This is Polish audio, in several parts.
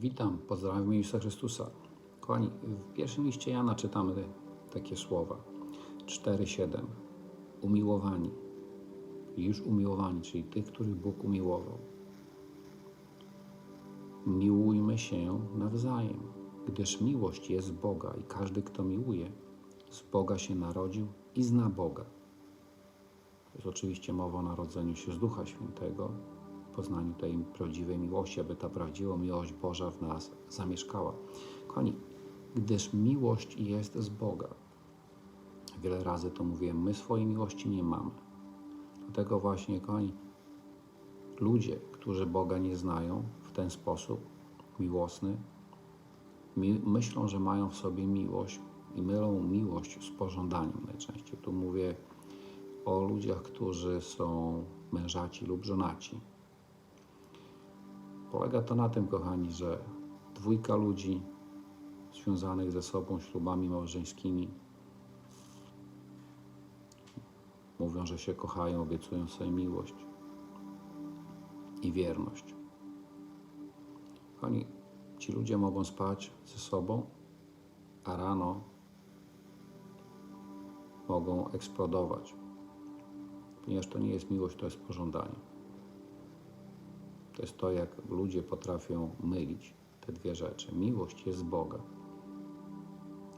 Witam, pozdrawiam Jezusa Chrystusa. Kochani, w pierwszym liście Jana czytamy takie słowa 4:7. Umiłowani, już umiłowani, czyli tych, których Bóg umiłował. Miłujmy się nawzajem, gdyż miłość jest Boga i każdy, kto miłuje, z Boga się narodził i zna Boga. To jest oczywiście mowa o narodzeniu się z Ducha Świętego, poznaniu tej prawdziwej miłości, aby ta prawdziwa miłość Boża w nas zamieszkała. Kochani, gdyż miłość jest z Boga. Wiele razy to mówiłem, my swojej miłości nie mamy. Dlatego właśnie, kochani, ludzie, którzy Boga nie znają w ten sposób miłosny, mi, myślą, że mają w sobie miłość i mylą miłość z pożądaniem najczęściej. Tu mówię o ludziach, którzy są mężaci lub żonaci. Polega to na tym, kochani, że dwójka ludzi związanych ze sobą ślubami małżeńskimi mówią, że się kochają, obiecują sobie miłość i wierność. Kochani, ci ludzie mogą spać ze sobą, a rano mogą eksplodować, ponieważ to nie jest miłość, to jest pożądanie. To jest to, jak ludzie potrafią mylić te dwie rzeczy. Miłość jest Boga.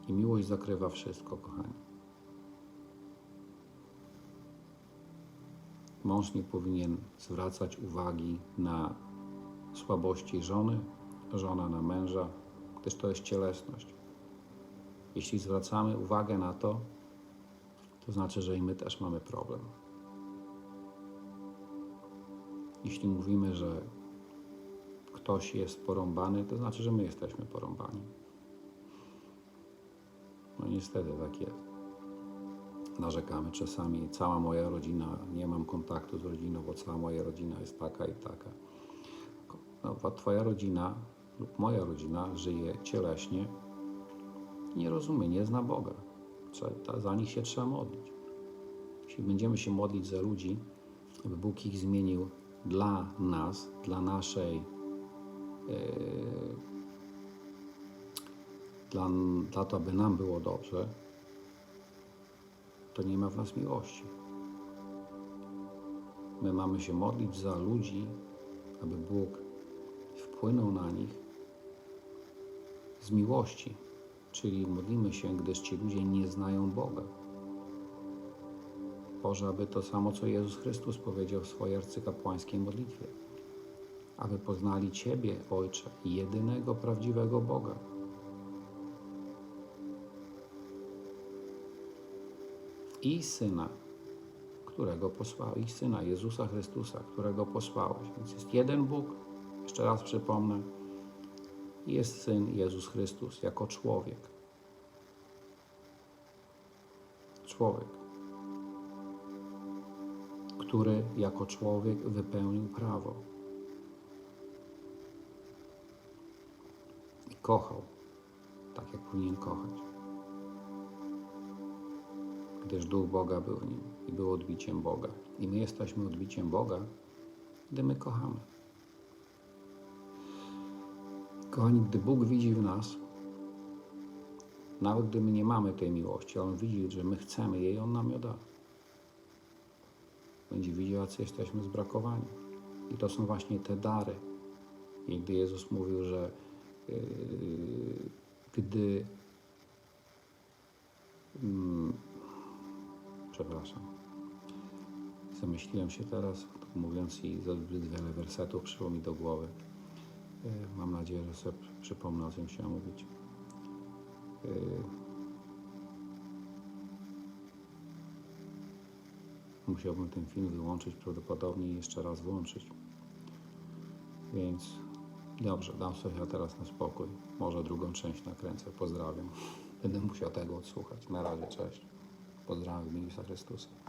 I miłość zakrywa wszystko, kochani. Mąż nie powinien zwracać uwagi na słabości żony, żona na męża, gdyż to jest cielesność. Jeśli zwracamy uwagę na to, to znaczy, że i my też mamy problem. Jeśli mówimy, że ktoś jest porąbany, to znaczy, że my jesteśmy porąbani. No niestety tak jest. Narzekamy czasami, cała moja rodzina, nie mam kontaktu z rodziną, bo cała moja rodzina jest taka i taka. No, twoja rodzina lub moja rodzina żyje cieleśnie, nie rozumie, nie zna Boga. Za nich się trzeba modlić. Jeśli będziemy się modlić za ludzi, aby Bóg ich zmienił dla nas, dla naszej, yy, dla, dla to, aby nam było dobrze, to nie ma w nas miłości. My mamy się modlić za ludzi, aby Bóg wpłynął na nich z miłości, czyli modlimy się, gdyż ci ludzie nie znają Boga. Boże, aby to samo, co Jezus Chrystus powiedział w swojej arcykapłańskiej modlitwie, aby poznali Ciebie, Ojcze, jedynego prawdziwego Boga. I Syna, którego posłałeś, i Syna Jezusa Chrystusa, którego posłałeś. Więc jest jeden Bóg, jeszcze raz przypomnę, jest Syn Jezus Chrystus jako człowiek. Człowiek który jako człowiek wypełnił prawo. I kochał tak, jak powinien kochać. Gdyż Duch Boga był w nim i był odbiciem Boga. I my jesteśmy odbiciem Boga, gdy my kochamy. Kochani, gdy Bóg widzi w nas, nawet gdy my nie mamy tej miłości, On widzi, że my chcemy jej, On nam ją da będzie widział, jacy jesteśmy zbrakowani. I to są właśnie te dary. I gdy Jezus mówił, że yy, gdy yy, przepraszam, zamyśliłem się teraz, mówiąc i zbyt wiele wersetów przyszło mi do głowy. Yy, mam nadzieję, że sobie przypomnę, o czym chciałem mówić. Musiałbym ten film wyłączyć prawdopodobnie jeszcze raz włączyć. Więc dobrze, dam sobie teraz na spokój. Może drugą część nakręcę. Pozdrawiam. Będę musiał tego odsłuchać. Na razie, cześć. Pozdrawiam w imieniu Chrystusa.